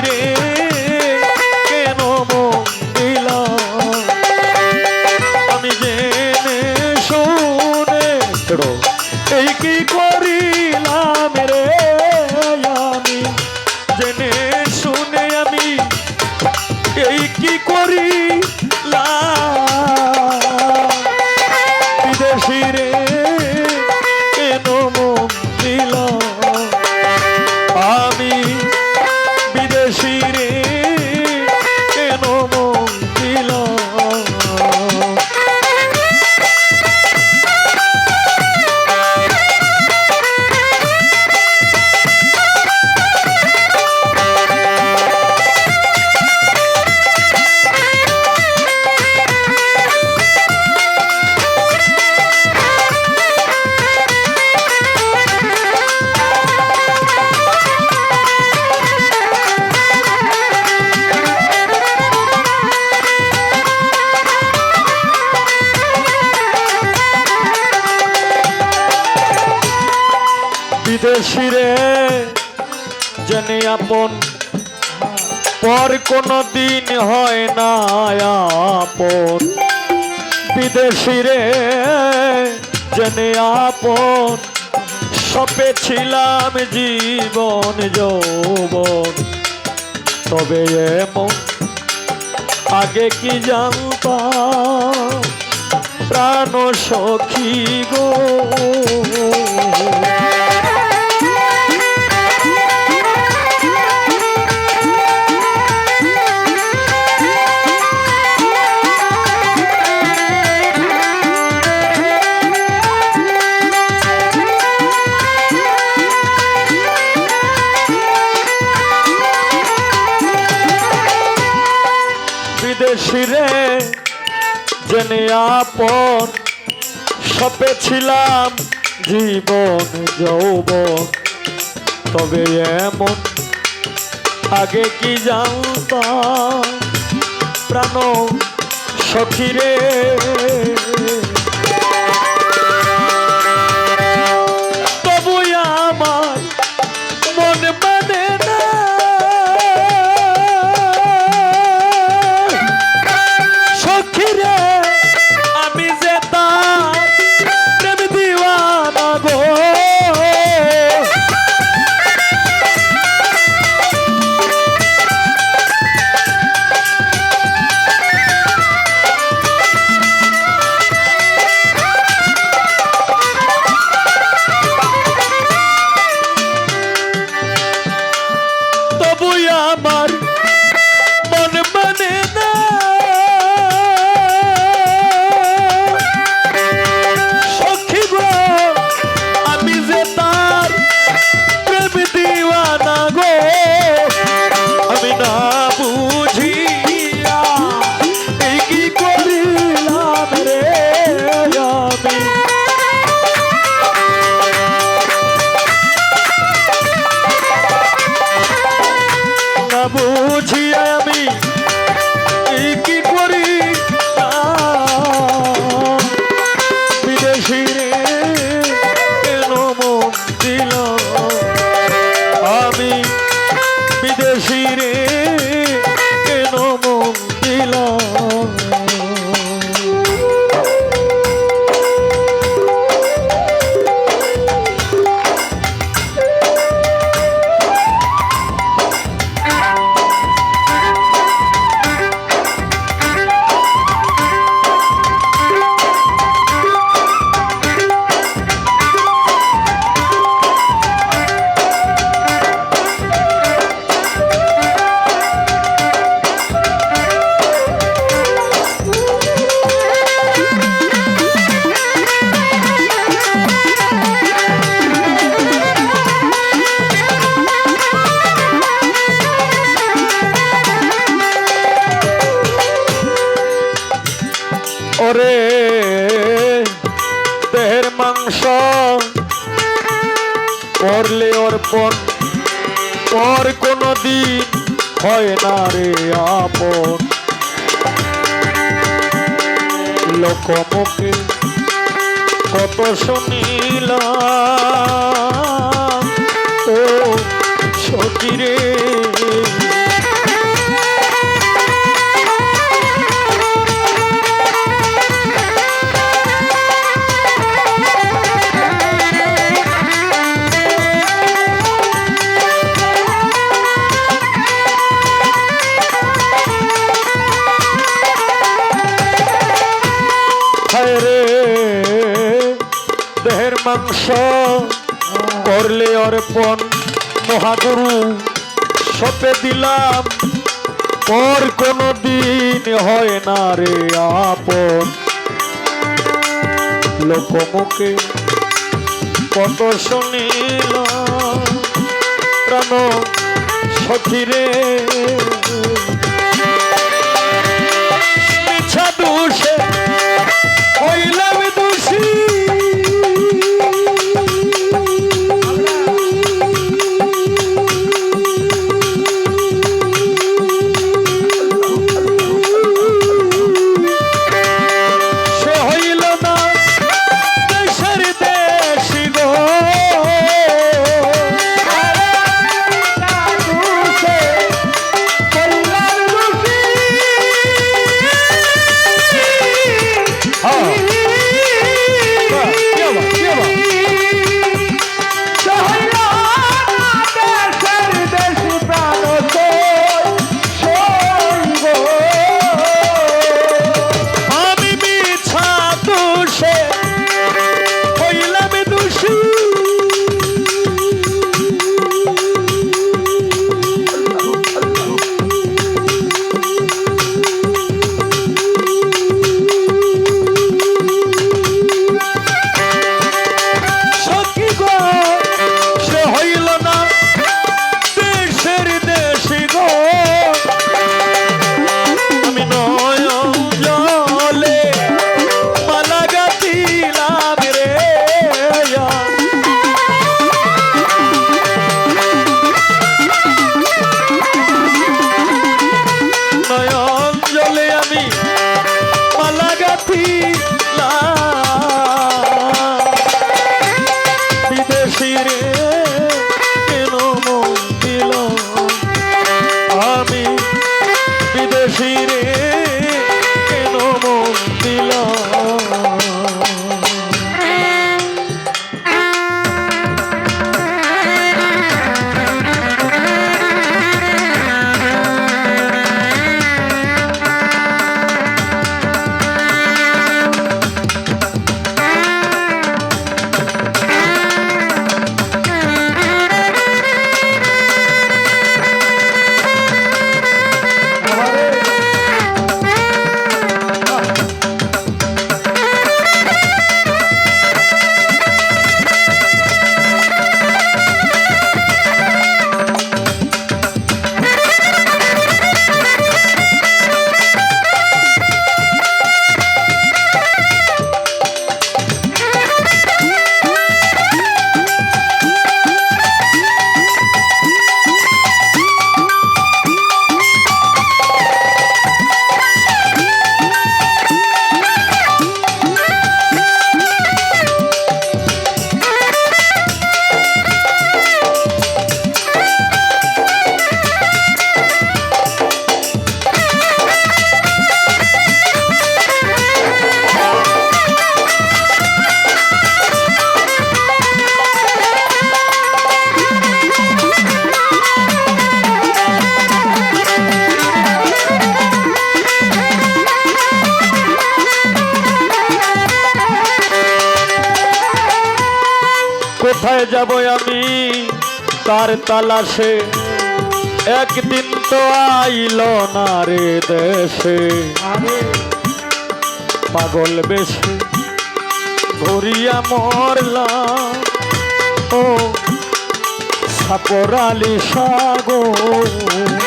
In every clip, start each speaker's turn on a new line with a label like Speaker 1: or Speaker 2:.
Speaker 1: রে পর কোনো দিন হয় না আপন। বিদেশি রে, জেনে আপন। সপে ছিলাম জীবন যৌবন। তবে এমন আগে কি জানতাম? প্রাণ সখী গো। জেনে আপন সপে ছিলাম জীবন যৌবন। তবে এমন আগে কি জানতাম? প্রাণ সখিরে শিরে করে দেহের মাংস করলে অর্পণ পর কোনো দিন হয় না রে আপন। লোকমুখে কত শুনিলাম, ও সতীরে দেহের মাংস করলে অর্পণ মহাগুরু। সপে দিলাম, পর কোনো দিন হয় না রে আপন। লোকমুখে কত শুনিল প্রাণ সখিরে কোথায় যাব আমি? তার তালাশে। একদিন তো আইল না রে দেশে। পাগল বেশে ঘুরিয়া মরলাম। ও সাপরালি সাগর।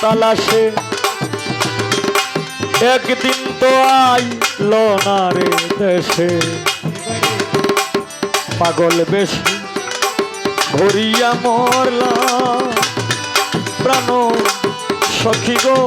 Speaker 1: তালাশে। একদিন তো আইল না রে দেশে। পাগল বেশি ঘুরিয়া মরলা প্রাণ সখী গো।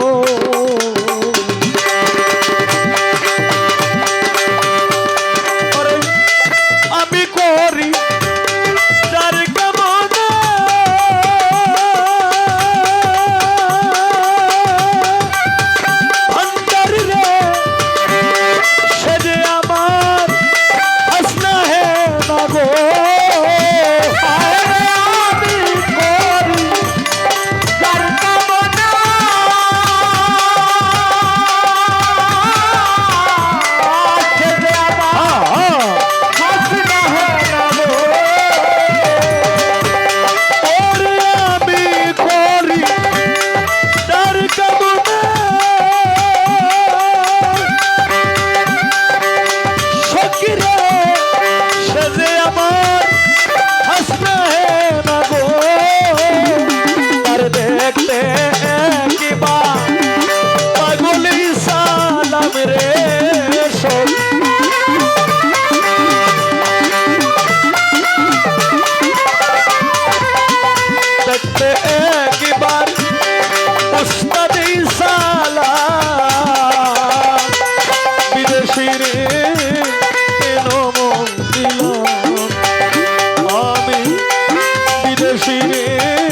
Speaker 1: দেশিরে